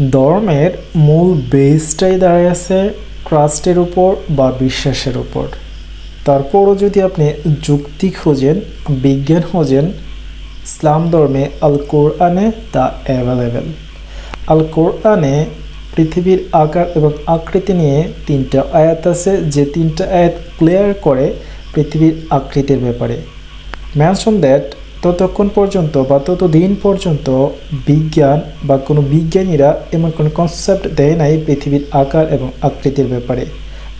ধর্মের মূল বেসটাই দাঁড়ায় আছে ট্রাস্টের উপর বা বিশ্বাসের উপর। তারপরও যদি আপনি যুক্তি খোঁজেন, বিজ্ঞান খোঁজেন, ইসলাম ধর্মে আল কোরআনে তা অ্যাভেলেবেল আল কোরআনে পৃথিবীর আকার এবং আকৃতি নিয়ে তিনটা আয়াত আছে, যে তিনটা আয়াত ক্লিয়ার করে পৃথিবীর আকৃতির ব্যাপারে। মেনশন দ্যাট ততক্ষণ পর্যন্ত বা ততদিন পর্যন্ত বিজ্ঞান বা কোনো বিজ্ঞানীরা এমন কোনো কনসেপ্ট দেয় নাই পৃথিবীর আকার এবং আকৃতির ব্যাপারে।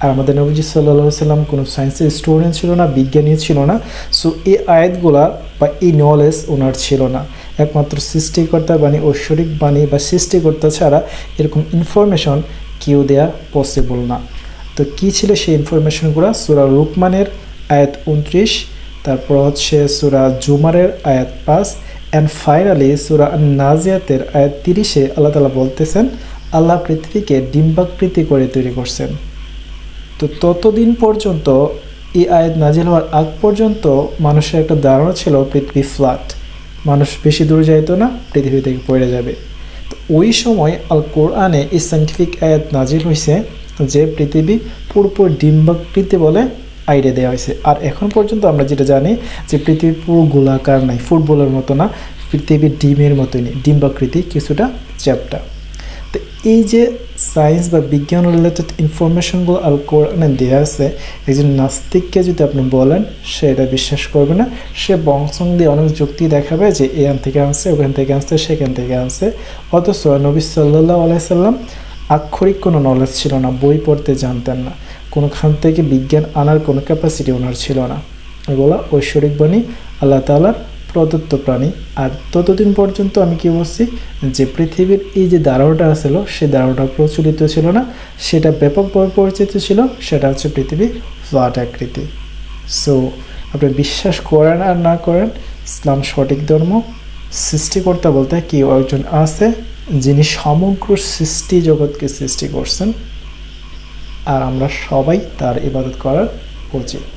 আর আমাদের নবীজি সাল্লা সাল্লাম কোনো সায়েন্সের স্টুডেন্ট ছিল না, বিজ্ঞানী ছিল না সো এই আয়াতগুলা বা এই নলেজ ওনার ছিল না। একমাত্র সৃষ্টিকর্তা বাণী, ঐশ্বরিক বাণী বা সৃষ্টিকর্তা ছাড়া এরকম ইনফরমেশন কেউ দেয়া পসিবল না। তো কী ছিল সেই ইনফরমেশনগুলো সুরা রুকমানের আয়াত উনত্রিশ তারপর হচ্ছে সুরা জুমারের আয়াত পাঁচ অ্যান্ড ফাইনালি সুরা নাজিয়াতের আয়াত তিরিশে আল্লাহ তালা বলতেছেন, আল্লাহ পৃথিবীকে ডিম্বাকৃতি করে তৈরি করছেন। তো ততদিন পর্যন্ত এই আয়াত নাজিল হওয়ার আগ পর্যন্ত মানুষের একটা ধারণা ছিল পৃথিবী ফ্ল্যাট মানুষ বেশি দূর যাইতো না, পৃথিবী থেকে পড়ে যাবে। তো ওই সময় আল কোরআনে এই সাইন্টিফিক আয়াত নাজিল হয়েছে যে পৃথিবী পুরোপুরি ডিম্বাকৃতি বলে আইডিয়া দেওয়া হয়েছে। আর এখন পর্যন্ত আমরা যেটা জানি যে পৃথিবী পুরো গোলাকার নাই, ফুটবলের মতো না, পৃথিবীর ডিমের মতোই নেই, ডিম্বাকৃতি কিছুটা চ্যাপ্টা। তো এই যে সায়েন্স বা বিজ্ঞান রিলেটেড ইনফরমেশনগুলো আল কোরআনে দেওয়া আছে, একজন নাস্তিককে যদি আপনি বলেন, সে এটা বিশ্বাস করবে না। সে বংশং দিয়ে অনেক যুক্তি দেখাবে যে এখান থেকে আনছে, ওখান থেকে আনছে সেখান থেকে আনছে। অথচ নবী সাল্লাহ আলাইসাল্লাম আক্ষরিক কোনো নলেজ ছিল না, বই পড়তে জানতেন না। কোনোখান থেকে বিজ্ঞান আনার কোনো ক্যাপাসিটি ওনার ছিল না। এগুলো ঐশ্বরিক বাণী, আল্লাহ তালার প্রদত্ত প্রাণী। আর ততদিন পর্যন্ত আমি কি বলছি যে পৃথিবীর এই যে ধারণাটা ছিল, সে ধারণাটা প্রচলিত ছিল না। সেটা ব্যাপকভাবে পরিচিত ছিল, সেটা হচ্ছে পৃথিবী ফ্ল্যাট আকৃতি। সো আপনি বিশ্বাস করেন আর না করেন, ইসলাম সঠিক ধর্ম। সৃষ্টিকর্তা বলতে কেউ একজন আছে যিনি সমগ্র সৃষ্টি জগৎকে সৃষ্টি করছেন। আর আমরা সবাই তার ইবাদত করার উচিত।